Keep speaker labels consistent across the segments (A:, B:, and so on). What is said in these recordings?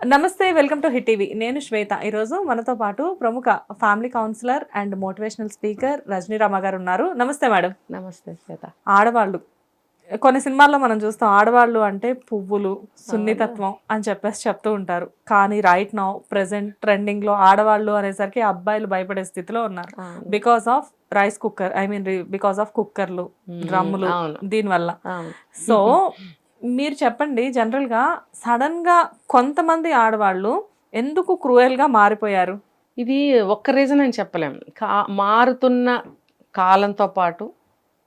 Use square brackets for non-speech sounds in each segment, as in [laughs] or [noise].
A: నమస్తే welcome to hit TV. నేను శ్వేత. ఈరోజు మనతో పాటు ప్రముఖ family counsellor and motivational speaker Rajani Rama గారు ఉన్నారు. నమస్తే మేడం.
B: నమస్తే శ్వేత.
A: ఆడవాళ్ళు. కొన్ని సినిమాల్లో మనం చూస్తాం ఆడవాళ్ళు అంటే పువ్వులు సున్నితత్వం అని చెప్పేసి చెప్తూ ఉంటారు. కానీ రైట్ నౌ ప్రెసెంట్ ట్రెండింగ్లో ఆడవాళ్ళు అనేసరికి అబ్బాయిలు భయపడే స్థితిలో ఉన్నారు. Because of rice cooker I mean because of కుక్కర్లు డ్రమ్ములు దీనివల్ల. సో మీరు చెప్పండి జనరల్గా సడన్గా కొంతమంది ఆడవాళ్ళు ఎందుకు క్రూయల్గా మారిపోయారు?
B: ఇది ఒక్క రీజన్ అని చెప్పలేం. కా మారుతున్న కాలంతో పాటు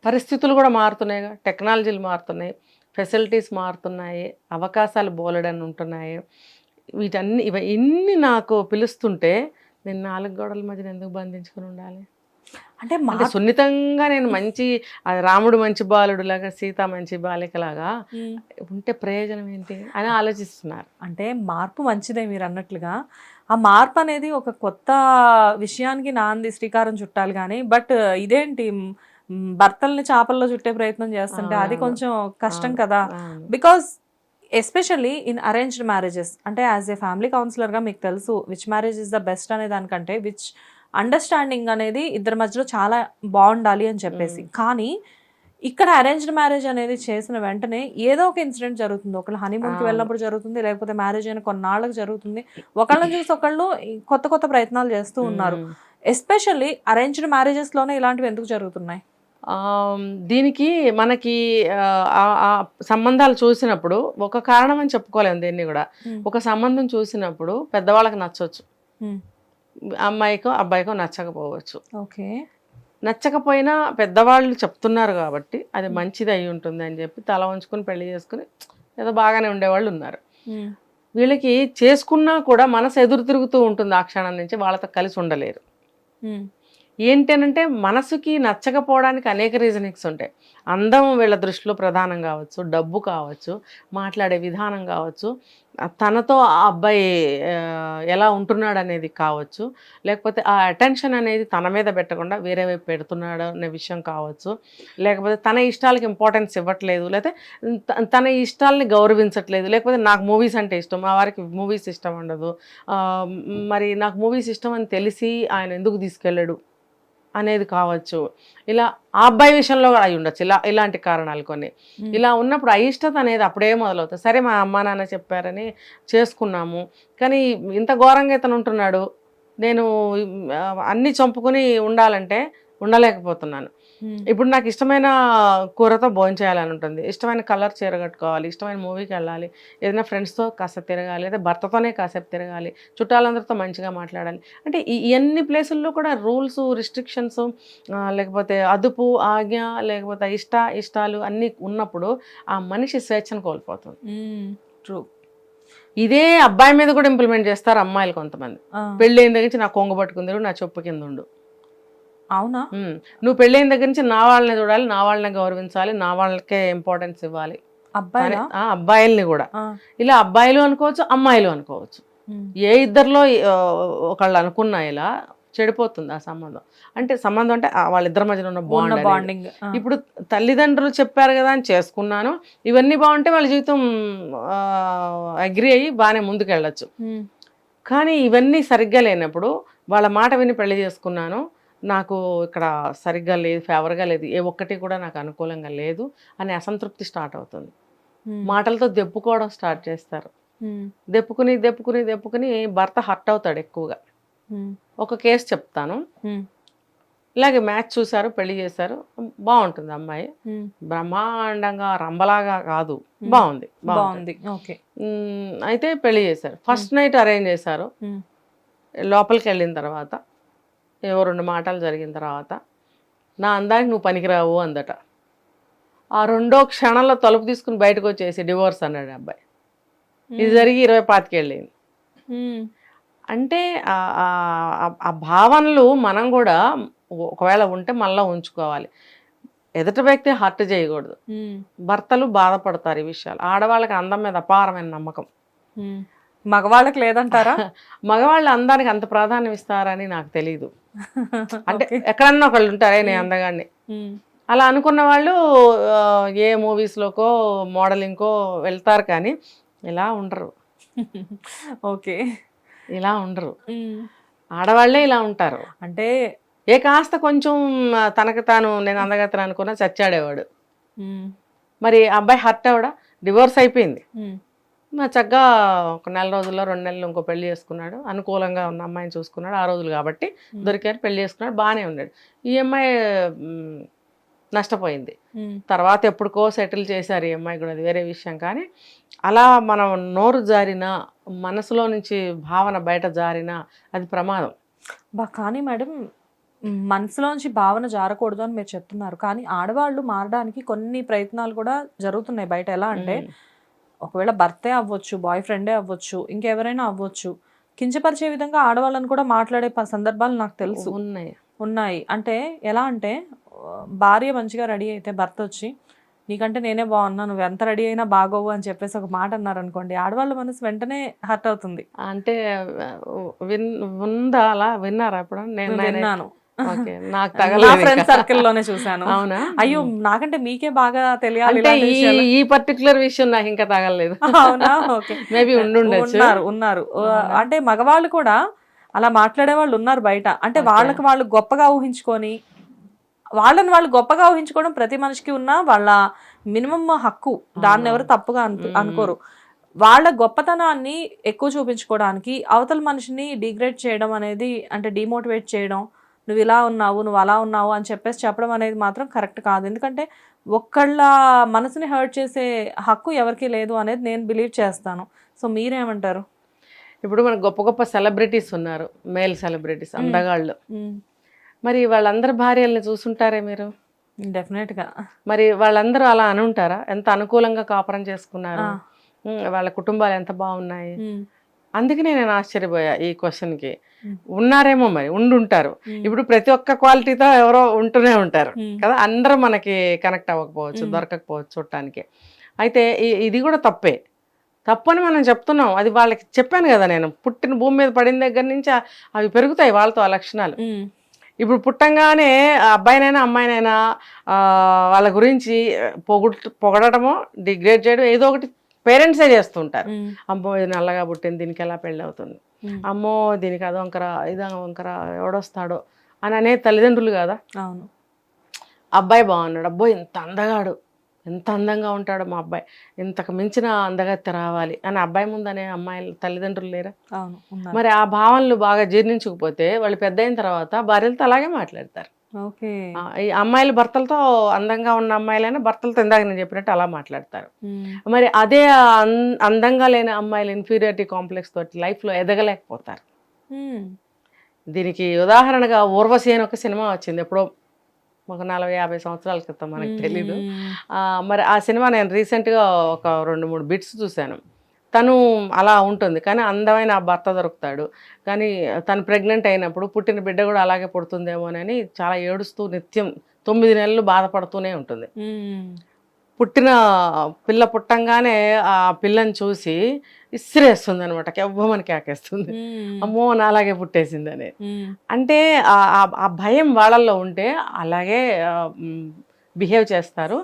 B: పరిస్థితులు కూడా మారుతున్నాయిగా టెక్నాలజీలు మారుతున్నాయి ఫెసిలిటీస్ మారుతున్నాయి అవకాశాలు బోలెడని ఉంటున్నాయి. వీటన్ని ఇవి ఇన్ని నాకు పిలుస్తుంటే నేను నాలుగు గోడల మధ్యన ఎందుకు బంధించుకుని ఉండాలి?
A: అంటే
B: అంటే
A: మా
B: సున్నితంగా నేను మంచి రాముడు మంచి బాలుడు లాగా సీత మంచి బాలికలాగా
A: ఉమ్.
B: ఉంటే ప్రయోజనం ఏంటి అని ఆలోచిస్తున్నారు
A: అంటే మార్పు మంచిదే మీరు అన్నట్లుగా ఆ మార్పు అనేది ఒక కొత్త విషయానికి నాంది శ్రీకారం చుట్టాలి కానీ బట్ ఇదేంటి భర్తల్ని చేపల్లో చుట్టే ప్రయత్నం చేస్తుంటే అది. కొంచెం కష్టం. కదా. Because especially in arranged marriages అంటే యాజ్ ఏ ఫ్యామిలీ కౌన్సిలర్గా మీకు తెలుసు which marriage is the best అనే దానికంటే విచ్ అండర్స్టాండింగ్ అనేది ఇద్దరి మధ్యలో చాలా బాగుండాలి అని చెప్పేసి కానీ ఇక్కడ అరేంజ్డ్ మ్యారేజ్ అనేది చేసిన వెంటనే ఏదో ఒక ఇన్సిడెంట్ జరుగుతుంది ఒకళ్ళు హనీమూన్కి. వెళ్ళినప్పుడు జరుగుతుంది లేకపోతే మ్యారేజ్ అయిన కొన్నాళ్ళకి జరుగుతుంది ఒకళ్ళని చూసి ఒకళ్ళు కొత్త కొత్త ప్రయత్నాలు చేస్తూ ఉన్నారు. ఎస్పెషల్లీ అరేంజ్డ్ మ్యారేజెస్లోనే ఇలాంటివి ఎందుకు జరుగుతున్నాయి
B: దీనికి మనకి సంబంధాలు చూసినప్పుడు ఒక కారణం అని చెప్పుకోలేము దీన్ని కూడా. ఒక సంబంధం చూసినప్పుడు పెద్దవాళ్ళకి నచ్చవచ్చు. అమ్మాయికో అబ్బాయికో నచ్చకపోవచ్చు
A: ఓకే
B: నచ్చకపోయినా పెద్దవాళ్ళు చెప్తున్నారు కాబట్టి అది మంచిది అయి ఉంటుంది అని చెప్పి తల వంచుకొని పెళ్ళి చేసుకుని ఏదో బాగానే ఉండేవాళ్ళు ఉన్నారు. వీళ్ళకి చేసుకున్నా కూడా మనసు ఎదురు తిరుగుతూ ఉంటుంది ఆ క్షణం నుంచి వాళ్ళతో కలిసి ఉండలేరు. ఏంటనంటే మనసుకి నచ్చకపోవడానికి అనేక రీజనింగ్స్ ఉంటాయి. అందం వీళ్ళ దృష్టిలో ప్రధానం కావచ్చు డబ్బు కావచ్చు మాట్లాడే విధానం కావచ్చు తనతో ఆ అబ్బాయి ఎలా ఉంటున్నాడు అనేది కావచ్చు లేకపోతే ఆ అటెన్షన్ అనేది తన మీద పెట్టకుండా వేరే వైపు పెడుతున్నాడు అనే విషయం కావచ్చు లేకపోతే తన ఇష్టాలకు ఇంపార్టెన్స్ ఇవ్వట్లేదు లేకపోతే తన ఇష్టాలని గౌరవించట్లేదు లేకపోతే నాకు మూవీస్ అంటే ఇష్టం మా వారికి మూవీస్ ఇష్టం ఉండదు మరి నాకు మూవీస్ ఇష్టం అని తెలిసి ఆయన ఎందుకు తీసుకెళ్ళాడు? అనేది కావచ్చు. ఇలా ఆ అబ్బాయి విషయంలో కూడా అయి ఉండొచ్చు. ఇలా ఇలాంటి కారణాలు కొన్ని. ఇలా ఉన్నప్పుడు అయిష్టత అనేది అప్పుడే మొదలవుతుంది. సరే మా అమ్మా నాన్న చెప్పారని చేసుకున్నాము. కానీ ఇంత ఘోరంగా ఇతను ఉంటున్నాడు. నేను అన్ని చంపుకుని ఉండాలంటే ఉండలేకపోతున్నాను. ఇప్పుడు నాకు ఇష్టమైన కూరతో భోజనం చేయాలని ఉంటుంది. ఇష్టమైన కలర్ చీర కట్టుకోవాలి ఇష్టమైన మూవీకి వెళ్ళాలి ఏదైనా ఫ్రెండ్స్తో కాసేపు తిరగాలి లేదా భర్తతోనే కాసేపు తిరగాలి చుట్టాలందరితో మంచిగా మాట్లాడాలి. అంటే ఈ ఇవన్నీ ప్లేసుల్లో కూడా రూల్స్ రిస్ట్రిక్షన్స్ లేకపోతే అదుపు ఆజ్ఞ లేకపోతే ఇష్ట ఇష్టాలు అన్నీ ఉన్నప్పుడు ఆ మనిషి స్వేచ్ఛను కోల్పోతుంది.
A: ట్రూ
B: ఇదే అబ్బాయి మీద కూడా ఇంప్లిమెంట్ చేస్తారు అమ్మాయిలు కొంతమంది. పెళ్ళి అయిన దగ్గర నుంచి నా కొంగ పట్టుకుంది నా చెప్పు కింద ఉండు.
A: అవునా.
B: నువ్వు పెళ్ళైన దగ్గర నుంచి నా వాళ్ళని చూడాలి నా వాళ్ళని గౌరవించాలి నా వాళ్ళకే ఇంపార్టెన్స్ ఇవ్వాలి.
A: అబ్బాయిలా?
B: ఆ, అబ్బాయిల్ని కూడా. ఇలా అబ్బాయిలు అనుకోవచ్చు అమ్మాయిలు అనుకోవచ్చు. ఏ ఇద్దరిలో ఒకళ్ళు అనుకున్నా ఇలా చెడిపోతుంది ఆ సంబంధం. అంటే సంబంధం అంటే వాళ్ళిద్దరి మధ్యన ఉన్న
A: ఉన్న
B: బాండ్
A: బాండింగ్
B: ఇప్పుడు తల్లిదండ్రులు చెప్పారు కదా అని చేసుకున్నాను. ఇవన్నీ బాగుంటే వాళ్ళ జీవితం అగ్రి అయ్యి బాగానే ముందుకెళ్ళచ్చు. కానీ ఇవన్నీ సరిగ్గా లేనప్పుడు వాళ్ళ మాట విని పెళ్ళి చేసుకున్నాను. నాకు ఇక్కడ సరిగ్గా లేదు ఫేవర్గా లేదు ఏ ఒక్కటి కూడా నాకు అనుకూలంగా లేదు అనే అసంతృప్తి స్టార్ట్ అవుతుంది. మాటలతో దెప్పుకోవడం స్టార్ట్ చేస్తారు. దెప్పుకుని దెప్పుకుని దెప్పుకుని భర్త హర్ట్ అవుతాడు ఎక్కువగా. ఒక కేసు చెప్తాను. ఇలాగే మ్యాచ్ చూశారు పెళ్ళి చేశారు బాగుంటుంది అమ్మాయి. బ్రహ్మాండంగా రంబలాగా కాదు. బాగుంది బాగుంది.
A: ఓకే.
B: అయితే పెళ్ళి చేశారు. ఫస్ట్ నైట్ అరేంజ్ చేశారు. లోపలికి వెళ్ళిన తర్వాత ఏవో రెండు మాటలు జరిగిన తర్వాత నా అందానికి నువ్వు పనికిరావు అందట. ఆ రెండో క్షణంలో తలుపు తీసుకుని బయటకు వచ్చేసి డివోర్స్ అన్నాడు అబ్బాయి. ఇది జరిగి ఇరవై పాతికేళ్ళింది అంటే ఆ- భావనలు మనం కూడా ఒకవేళ ఉంటే మళ్ళీ ఉంచుకోవాలి. ఎదుటి వ్యక్తి హర్ట్ చేయకూడదు. భర్తలు బాధపడతారు ఈ విషయాలు. ఆడవాళ్ళకి అందం మీద అపారమైన నమ్మకం.
A: మగవాళ్ళకి లేదంటారా? [laughs]
B: మగవాళ్ళు అందానికి అంత ప్రాధాన్యం ఇస్తారని నాకు తెలియదు అంటే [laughs] ఎక్కడన్నా ఒకళ్ళు ఉంటారే నేను అందగాడిని అలా అనుకున్న వాళ్ళు ఏ మూవీస్లోకో మోడలింగ్కో వెళ్తారు కానీ ఇలా ఉండరు. [laughs]
A: ఓకే.
B: ఇలా ఉండరు. ఆడవాళ్ళే ఇలా ఉంటారు.
A: అంటే
B: ఏ కాస్త కొంచెం తనకు తాను నేను అందగత్తను అనుకున్నా చచ్చాడేవాడు. మరి అబ్బాయి హర్ట్ అవడా డివోర్స్ అయిపోయింది. మా చక్కగా ఒక నెల రోజుల్లో రెండు నెలలు ఇంకో పెళ్ళి చేసుకున్నాడు. అనుకూలంగా ఉన్న అమ్మాయిని చూసుకున్నాడు ఆ రోజులు కాబట్టి దొరికారు పెళ్ళి చేసుకున్నాడు బాగానే ఉన్నాడు. ఈ అమ్మాయి నష్టపోయింది. తర్వాత ఎప్పుడుకో సెటిల్ చేశారు ఈ అమ్మాయి కూడా అది వేరే విషయం. కానీ అలా మనం నోరు జారినా మనసులో నుంచి భావన బయట జారినా అది ప్రమాదం.
A: బా కానీ మేడం మనసులోంచి భావన జారకూడదు అని మీరు చెప్తున్నారు. కానీ ఆడవాళ్ళు మారడానికి కొన్ని ప్రయత్నాలు కూడా జరుగుతున్నాయి బయట. ఎలా అంటే ఒకవేళ భర్తే అవ్వచ్చు బాయ్ ఫ్రెండే అవ్వచ్చు ఇంకెవరైనా అవ్వచ్చు కించపరిచే విధంగా ఆడవాళ్ళని కూడా మాట్లాడే సందర్భాలు నాకు తెలుసు.
B: ఉన్నాయి.
A: ఉన్నాయి. అంటే ఎలా అంటే భార్య మంచిగా రెడీ అయితే భర్త వచ్చి నీకంటే నేనే బాగున్నా నువ్వు ఎంత రెడీ అయినా బాగోవు అని చెప్పేసి ఒక మాట అన్నారు అనుకోండి ఆడవాళ్ళ మనసు వెంటనే హర్ట్ అవుతుంది.
B: అంటే విన్ ఉందా అలా? విన్నారా ఇప్పుడు నేను
A: విన్నాను.
B: నాకు
A: ఫ్రెండ్. సర్కిల్లోనే చూసాను
B: అవునా?
A: అయ్యో నాకంటే మీకే బాగా తెలియాలి
B: ఈ పర్టికులర్ విషయం నాకు ఇంకా తగలేదు.
A: అవునా? ఓకే.
B: మేబీ ఉండుండొచ్చు.
A: ఉన్నారు ఉన్నారు. అంటే మగవాళ్ళు కూడా అలా మాట్లాడే వాళ్ళు ఉన్నారు బయట. అంటే వాళ్ళకి వాళ్ళు గొప్పగా ఊహించుకొని వాళ్ళని వాళ్ళు గొప్పగా ఊహించుకోవడం ప్రతి మనిషికి ఉన్న వాళ్ళ మినిమం హక్కు. దాన్ని ఎవరు తప్పుగా అను అనుకోరు. వాళ్ళ గొప్పతనాన్ని ఎక్కువ చూపించుకోవడానికి అవతల మనిషిని డిగ్రేడ్ చేయడం అనేది అంటే డిమోటివేట్ చేయడం నువ్వు ఇలా ఉన్నావు నువ్వు అలా ఉన్నావు అని చెప్పేసి చెప్పడం అనేది మాత్రం కరెక్ట్ కాదు. ఎందుకంటే ఒక్కళ్ళ మనసుని హర్ట్ చేసే హక్కు ఎవరికీ లేదు అనేది నేను బిలీవ్ చేస్తాను. సో మీరేమంటారు?
B: ఇప్పుడు మనకు గొప్ప గొప్ప సెలబ్రిటీస్ ఉన్నారు మేల్ సెలబ్రిటీస్ అందగాళ్ళు. మరి వాళ్ళందరి భార్యల్ని చూసుంటారే మీరు?
A: డెఫినెట్గా.
B: మరి వాళ్ళందరూ అలా అనుంటారా ఎంత అనుకూలంగా కాపురం చేసుకున్నారు? వాళ్ళ కుటుంబాలు ఎంత బాగున్నాయి? అందుకనే నేను ఆశ్చర్యపోయా ఈ క్వశ్చన్కి. ఉన్నారేమో మరి ఉండుంటారు. ఇప్పుడు ప్రతి ఒక్క క్వాలిటీతో ఎవరో ఉంటూనే ఉంటారు కదా అందరూ మనకి కనెక్ట్ అవ్వకపోవచ్చు దొరకకపోవచ్చు చూడటానికి. అయితే ఇది కూడా తప్పే. తప్పని మనం చెప్తున్నాం. అది వాళ్ళకి చెప్పాను కదా నేను పుట్టిన భూమి మీద పడిన దగ్గర నుంచి అవి పెరుగుతాయి వాళ్ళతో ఆ లక్షణాలు. ఇప్పుడు పుట్టంగానే అబ్బాయినైనా అమ్మాయినైనా వాళ్ళ గురించి పొగుడు పొగడటమో డిగ్రేడ్ చేయడం ఏదో ఒకటి పేరెంట్సే చేస్తుంటారు. అమ్మో ఇది నల్లగా పుట్టింది దీనికి ఎలా పెళ్ళి అవుతుంది అమ్మో దీనికి అదో వంకర ఇదో వంకర ఎవడొస్తాడో అని అనే తల్లిదండ్రులు కదా?
A: అవును.
B: అబ్బాయి బాగున్నాడు. అబ్బాయి ఇంత అందగాడు. ఎంత అందంగా ఉంటాడో మా అబ్బాయి. ఇంతకు మించిన అందగత్తె రావాలి అని అబ్బాయి ముందు అనే అమ్మాయిలు తల్లిదండ్రులు లేరా?
A: అవును
B: మరి ఆ భావనలు బాగా జీర్ణించకపోతే వాళ్ళు పెద్ద అయిన తర్వాత భార్యలతో అలాగే మాట్లాడతారు. అమ్మాయిలు భర్తలతో అందంగా ఉన్న అమ్మాయిలైనా భర్తలతో ఇందాక నేను చెప్పినట్టు అలా మాట్లాడతారు. మరి అదే అందంగా లేని అమ్మాయిలు ఇన్ఫీరియారిటీ కాంప్లెక్స్ తోటి లైఫ్లో ఎదగలేకపోతారు. దీనికి ఉదాహరణగా ఊర్వశి అని ఒక సినిమా వచ్చింది. ఎప్పుడో ఒక నలభై యాభై సంవత్సరాల క్రితం మనకు తెలీదు. మరి ఆ సినిమా నేను రీసెంట్గా ఒక రెండు మూడు బిట్స్ చూశాను. తను అలా ఉంటుంది. కానీ అందమైన ఆ భర్త దొరుకుతాడు. కానీ తను ప్రెగ్నెంట్ అయినప్పుడు పుట్టిన బిడ్డ కూడా అలాగే పుడుతుందేమోనని చాలా ఏడుస్తూ నిత్యం తొమ్మిది నెలలు బాధపడుతూనే ఉంటుంది. పుట్టిన పిల్ల పుట్టంగానే ఆ పిల్లని చూసి ఇసిరేస్తుంది అనమాట కెవ్వమని కేకేస్తుంది. అమ్మో నాలాగే పుట్టేసిందని. అంటే ఆ భయం వాళ్ళల్లో ఉంటే అలాగే బిహేవ్ చేస్తారు.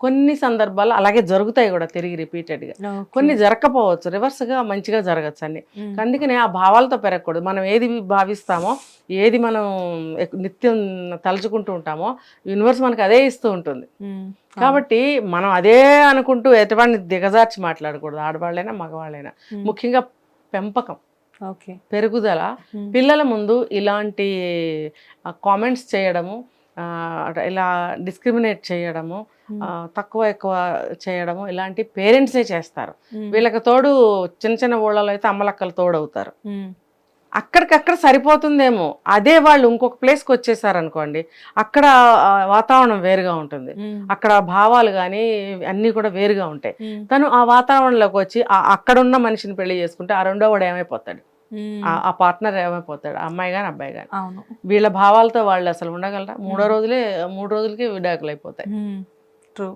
B: కొన్ని సందర్భాలు అలాగే జరుగుతాయి కూడా తిరిగి రిపీటెడ్గా. కొన్ని జరగకపోవచ్చు రివర్స్గా మంచిగా జరగచ్చు అన్ని. అందుకనే ఆ భావాలతో పెరగకూడదు. మనం ఏది భావిస్తామో ఏది మనం నిత్యం తలుచుకుంటూ ఉంటామో యూనివర్స్ మనకు అదే ఇస్తూ ఉంటుంది. కాబట్టి మనం అదే అనుకుంటూ ఎటువంటి దిగజార్చి మాట్లాడకూడదు. ఆడవాళ్ళైనా మగవాళ్ళైనా. ముఖ్యంగా పెంపకం.
A: ఓకే.
B: పెరుగుదల. పిల్లల ముందు ఇలాంటి కామెంట్స్ చేయడము ఇలా డిస్క్రిమినేట్ చేయడము తక్కువ ఎక్కువ చేయడము ఇలాంటి పేరెంట్సే చేస్తారు. వీళ్ళకి తోడు చిన్న చిన్న ఊళ్ళలో అయితే అమ్మలక్కలు తోడవుతారు. అక్కడికక్కడ సరిపోతుందేమో. అదే వాళ్ళు ఇంకొక ప్లేస్కి వచ్చేసారు అనుకోండి అక్కడ వాతావరణం వేరుగా ఉంటుంది. అక్కడ భావాలు కానీ అన్నీ కూడా వేరుగా ఉంటాయి. తను ఆ వాతావరణంలోకి వచ్చి అక్కడున్న మనిషిని పెళ్ళి చేసుకుంటే ఆ రెండో వాడు ఏమైపోతాడు? ఆ- పార్ట్నర్ ఏమైపోతాడు? ఆ అమ్మాయి కానీ అబ్బాయి కానీ వీళ్ళ భావాలతో వాళ్ళు అసలు ఉండగలరా? మూడో రోజులే మూడు రోజులకి విడాకులు అయిపోతాయి.
A: ట్రూ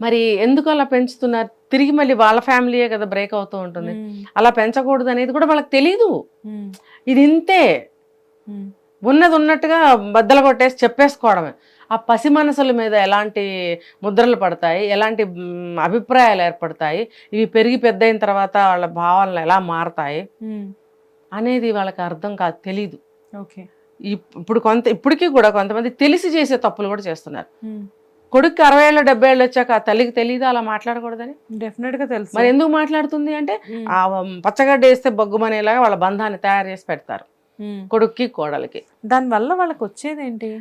B: మరి ఎందుకు అలా పెంచుతున్నారు? తిరిగి మళ్ళీ వాళ్ళ ఫ్యామిలీయే కదా బ్రేక్ అవుతూ ఉంటుంది. అలా పెంచకూడదు అనేది కూడా వాళ్ళకి తెలియదు ఇది ఇంతే. ఉన్నది ఉన్నట్టుగా బద్దలు కొట్టేసి చెప్పేసుకోవడమే. ఆ పసి మనసుల మీద ఎలాంటి ముద్రలు పడతాయి? ఎలాంటి అభిప్రాయాలు ఏర్పడతాయి? ఇవి పెరిగి పెద్ద అయిన తర్వాత వాళ్ళ భావాలను ఎలా మారతాయి? అనేది వాళ్ళకి అర్థం కాదు తెలీదు.
A: ఓకే.
B: ఇప్- ఇప్పుడు కొంత ఇప్పటికీ కూడా కొంతమంది తెలిసి చేసే తప్పులు కూడా చేస్తున్నారు. కొడుక్కి అరవై ఏళ్ళు డెబ్బై ఏళ్ళు వచ్చాక ఆ తల్లికి తెలియదు అలా మాట్లాడకూడదని?
A: డెఫినెట్గా తెలుసు.
B: మరి ఎందుకు మాట్లాడుతుంది అంటే. ఆ పచ్చగడ్డ వేస్తే బొగ్గుమనేలాగా వాళ్ళ బంధాన్ని తయారు చేసి పెడతారు. కొడుక్కి కోడలికి.
A: దాని వల్ల వాళ్ళకి వచ్చేది ఏంటి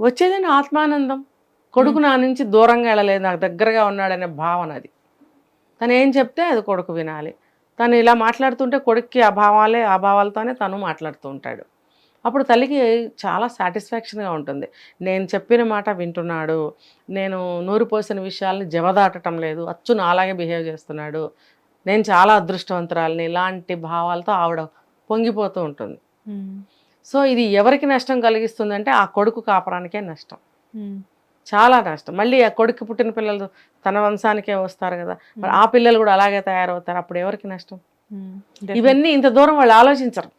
B: వచ్చేదని ఆత్మానందం. కొడుకు నా నుంచి దూరంగా వెళ్ళలేదు. నాకు దగ్గరగా ఉన్నాడనే భావన అది. తను ఏం చెప్తే అది కొడుకు వినాలి. తను ఇలా మాట్లాడుతుంటే కొడుక్కి ఆ భావాలే ఆ భావాలతోనే తను మాట్లాడుతూ ఉంటాడు. అప్పుడు తల్లికి చాలా సాటిస్ఫాక్షన్గా ఉంటుంది. నేను చెప్పిన మాట వింటున్నాడు. నేను నూరు పోసిన విషయాల్ని జవదాటటం లేదు. అచ్చు నాలాగే బిహేవ్ చేస్తున్నాడు. నేను చాలా అదృష్టవంతురాలని. ఇలాంటి భావాలతో ఆవిడ పొంగిపోతూ ఉంటుంది. సో ఇది ఎవరికి నష్టం కలిగిస్తుందంటే ఆ కొడుకు కాపరానికే నష్టం. చాలా నష్టం మళ్ళీ ఆ కొడుకు పుట్టిన పిల్లలు తన వంశానికే వస్తారు కదా. మరి ఆ పిల్లలు కూడా అలాగే తయారవుతారు. అప్పుడు ఎవరికి నష్టం. ఇవన్నీ ఇంత దూరం వాళ్ళు ఆలోచించరు.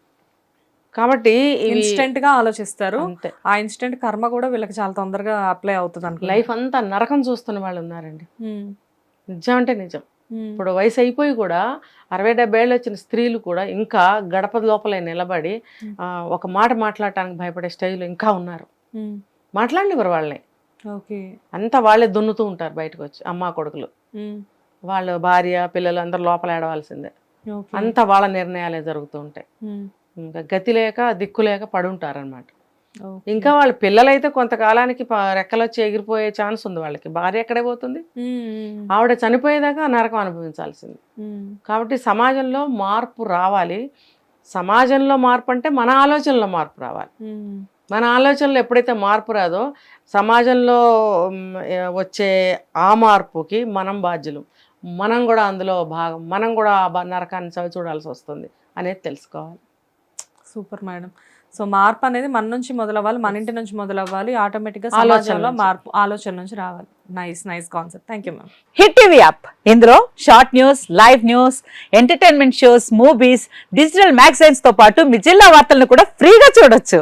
B: కాబట్టి
A: ఇన్స్టెంట్గా ఆలోచిస్తారు.
B: అంతే.
A: ఆ ఇన్స్టెంట్ కర్మ కూడా వీళ్ళకి చాలా తొందరగా అప్లై అవుతుంది
B: లైఫ్ అంతా నరకం చూస్తున్న వాళ్ళు ఉన్నారండి. నిజం అంటే నిజం. ఇప్పుడు వయసు అయిపోయి కూడా అరవై డెబ్బై ఏళ్ళు వచ్చిన స్త్రీలు కూడా ఇంకా గడప లోపలే నిలబడి ఒక మాట మాట్లాడటానికి భయపడే స్టేజ్లో ఇంకా ఉన్నారు.
A: మ్మ్.
B: మాట్లాడినవారు వాళ్ళని.
A: ఓకే
B: అంతా వాళ్ళే దున్నుతూ ఉంటారు బయటకు వచ్చి అమ్మ కొడుకులు. వాళ్ళ భార్య పిల్లలు అందరు లోపల ఏడవలసిందే అంతా వాళ్ళ నిర్ణయాలే జరుగుతూ ఉంటాయి. ఇంకా గతి లేక దిక్కు లేక పడుంటారనమాట. ఇంకా వాళ్ళ పిల్లలైతే కొంతకాలానికి రెక్కలు వచ్చి ఎగిరిపోయే ఛాన్స్ ఉంది వాళ్ళకి భార్య ఎక్కడే పోతుంది. ఆవిడ చనిపోయేదాకా నరకం అనుభవించాల్సింది. కాబట్టి సమాజంలో మార్పు రావాలి సమాజంలో మార్పు అంటే మన ఆలోచనలో మార్పు రావాలి. మన ఆలోచనలో ఎప్పుడైతే మార్పు రాదో సమాజంలో వచ్చే ఆ మార్పుకి మనం బాధ్యులు. మనం కూడా అందులో భాగం మనం కూడా ఆ నరకాన్ని చవి చూడాల్సి వస్తుంది అనేది తెలుసుకోవాలి.
A: Super madam. సో మార్పు అనేది మన నుంచి మొదలవ్వాలి మన ఇంటి నుంచి మొదలవ్వాలి ఆటోమేటిక్గా
B: ఆలోచన
A: సమాజంలో. మార్పు ఆలోచన నుంచి రావాలి. Nice nice concept. Thank you ma'am.
C: Hit TV app. ఇందులో short news live news entertainment shows movies digital మ్యాగజైన్స్తో పాటు మీ జిల్లా వార్తలను కూడా ఫ్రీగా చూడొచ్చు.